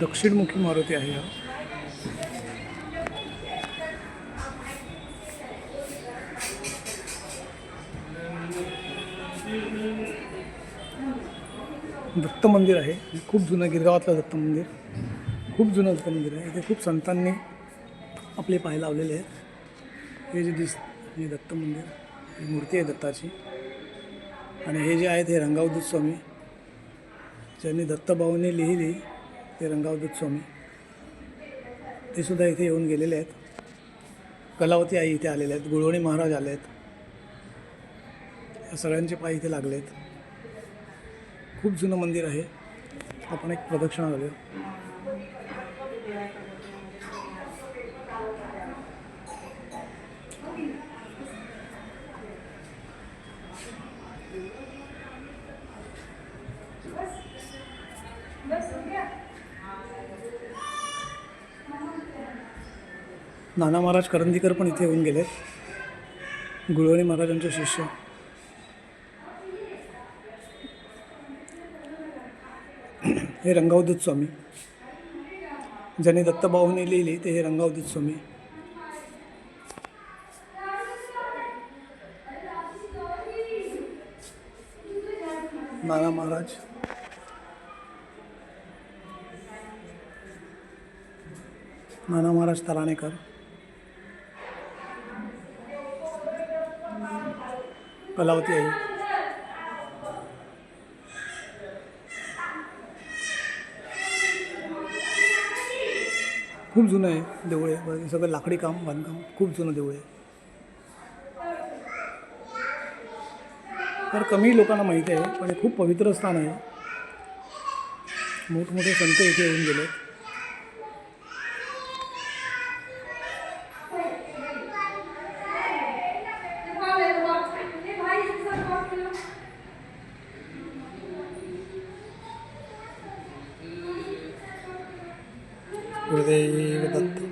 दक्षिणमुखी मारुती आहे हा. दत्त मंदिर आहे खूप जुनं गिरगावातलं दत्त मंदिर खूप जुनं दत्त मंदिर आहे. इथे खूप संतांनी आपले पाय लावलेले आहेत. हे जे दिस हे दत्त मंदिर ही मूर्ती आहे दत्ताची. आणि हे जे आहेत हे रंगावदूत स्वामी. ज्यांनी दत्तभाऊने लिहिली ते रंगावदूत स्वामी. ते सुद्धा इथे येऊन गेलेले आहेत. कलावती आई इथे आलेले आहेत. गुळवणी महाराज आले आहेत. या सगळ्यांचे पाय इथे लागले आहेत. खूप जुनं मंदिर आहे. आपण एक प्रदक्षिणा घालूया. नाना महाराज करंदीकर पण इथे येऊन गेले गुळवणी महाराजांचे शिष्य. हे रंगावदूत स्वामी. ज्यांनी दत्तबाहूने लिहिली ते हे रंगावदूत स्वामी. नाना महाराज. नाना महाराज तलाणेकर कलावती आई खूप जुनं आहे देऊळ आहे. सगळं लाकडी काम बांधकाम. खूप जुनं देऊळ आहे. तर कमी लोकांना माहिती आहे पण हे खूप पवित्र स्थान आहे. मोठमोठे संत इथे येऊन गेले गुरुदेव दत्त